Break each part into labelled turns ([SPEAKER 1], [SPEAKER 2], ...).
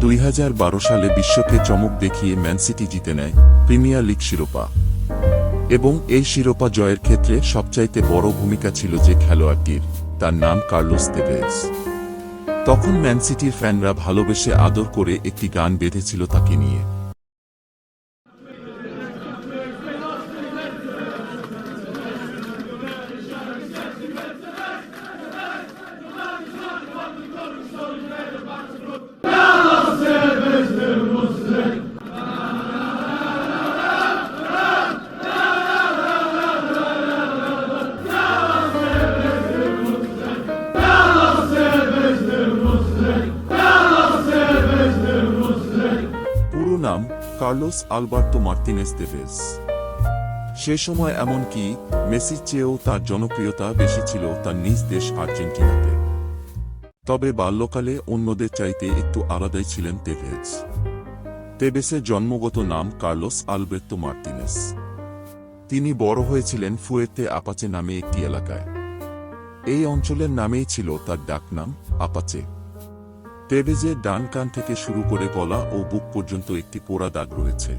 [SPEAKER 1] দুই হাজার বারো সালে বিশ্বকে চমক দেখিয়ে ম্যানসিটি জিতে নেয় প্রিমিয়ার লিগ শিরোপা। এবং এই শিরোপা জয়ের ক্ষেত্রে সবচাইতে বড় ভূমিকা ছিল যে খেলোয়াড়টির, তার নাম কার্লোস তেভেজ। তখন ম্যানসিটির ফ্যানরা ভালোবেসে আদর করে একটি গান বেঁধেছিল তাকে নিয়ে। পুরো নাম কার্লোস আলবার্তো মার্তিনেস দেভেজ সে সময় এমনকি মেসির চেয়েও তার জনপ্রিয়তা বেশি ছিল তার নিজ দেশ আর্জেন্টিনাতে। তবে বাল্যকালে অন্যদের চাইতে একটু আলাদাই ছিলেন তেভেজ তেবেসের জন্মগত নাম কার্লোস আলবের্তো মার্তিনেস। তিনি বড় হয়েছিলেন ফুয়েতে আপাচে নামে একটি এলাকায়। এই অঞ্চলের নামেই ছিল তার ডাকনাম আপাচে। তেবেজের ডান কান থেকে শুরু করে গলা ও বুক পর্যন্ত একটি পোড়া দাগ রয়েছে।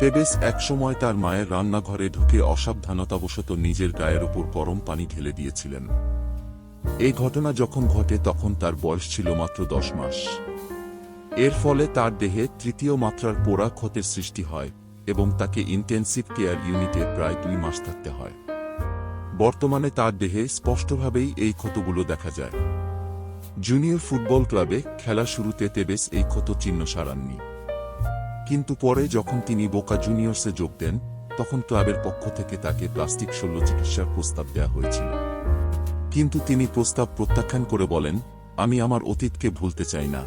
[SPEAKER 1] তেবেস একসময় তার মায়ের রান্নাঘরে ঢুকে অসাবধানতাবশত নিজের গায়ের উপর গরম পানি ঢেলে দিয়েছিলেন। এই ঘটনা যখন ঘটে, তখন তার বয়স ছিল মাত্র দশ মাস। এর ফলে তার দেহে তৃতীয় মাত্রার পোড়া ক্ষতের সৃষ্টি হয় এবং তাকে ইন্টেন্সিভ কেয়ার ইউনিটে প্রায় দুই মাস থাকতে হয়। বর্তমানে তার দেহে স্পষ্টভাবেই এই ক্ষতগুলো দেখা যায়। জুনিয়র ফুটবল ক্লাবে খেলা শুরুতে তেবেস এই ক্ষত চিহ্ন সারাননি। কিন্তু পরে যখন তিনি বোকা জুনিয়র্সে যোগ দেন, তখন ক্লাবের পক্ষ থেকে তাকে প্লাস্টিক শল্য চিকিৎসার প্রস্তাব দেওয়া হয়েছিল। কিন্তু তিনি প্রস্তাব প্রত্যাখ্যান করে বলেন, আমি আমার অতীতকে ভুলতে চাই না।